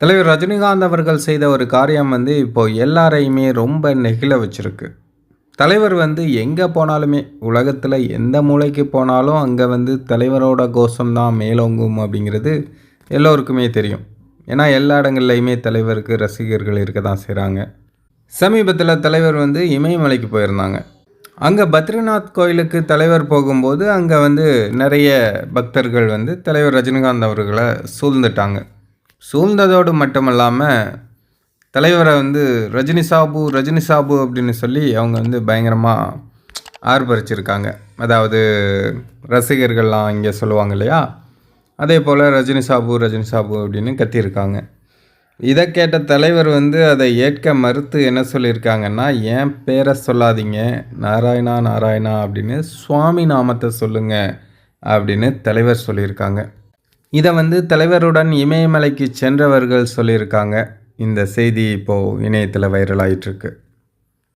தலைவர் ரஜினிகாந்த் அவர்கள் செய்த ஒரு காரியம் வந்து இப்போ எல்லாரையுமே ரொம்ப நெகிழ வச்சுருக்கு. தலைவர் வந்து எங்கே போனாலுமே உலகத்தில் எந்த மூலைக்கு போனாலும் அங்கே வந்து தலைவரோட கோஷம்தான் மேலோங்கும் அப்படிங்கிறது எல்லோருக்குமே தெரியும். ஏன்னா எல்லா இடங்கள்லையுமே தலைவருக்கு ரசிகர்கள் இருக்க தான் செய்கிறாங்க சமீபத்தில் தலைவர் வந்து இமயமலைக்கு போயிருந்தாங்க. அங்கே பத்ரிநாத் கோயிலுக்கு தலைவர் போகும்போது அங்கே வந்து நிறைய பக்தர்கள் வந்து தலைவர் ரஜினிகாந்த் அவர்களை சூழ்ந்துட்டாங்க. சூழ்ந்ததோடு மட்டுமல்லாமல் தலைவரை வந்து ரஜினி சாபு ரஜினி சாபு அப்படின்னு சொல்லி அவங்க வந்து பயங்கரமாக ஆர்ப்பரிச்சிருக்காங்க. அதாவது ரசிகர்கள்லாம் இங்கே சொல்லுவாங்க இல்லையா? அதே போல் ரஜினி சாபு ரஜினி சாபு அப்படின்னு கத்தியிருக்காங்க. இதை கேட்ட தலைவர் வந்து அதை ஏற்க மறுத்து என்ன சொல்லியிருக்காங்கன்னா ஏன் பேரை சொல்லாதீங்க? நாராயணா நாராயணா அப்படின்னு சுவாமி நாமத்தை சொல்லுங்கள் அப்படின்னு தலைவர் சொல்லியிருக்காங்க. இதை வந்து தலைவருடன் இமயமலைக்கு சென்றவர்கள் சொல்லியிருக்காங்க. இந்த செய்தி இப்போது இணையத்தில் வைரல் ஆயிட்டிருக்கு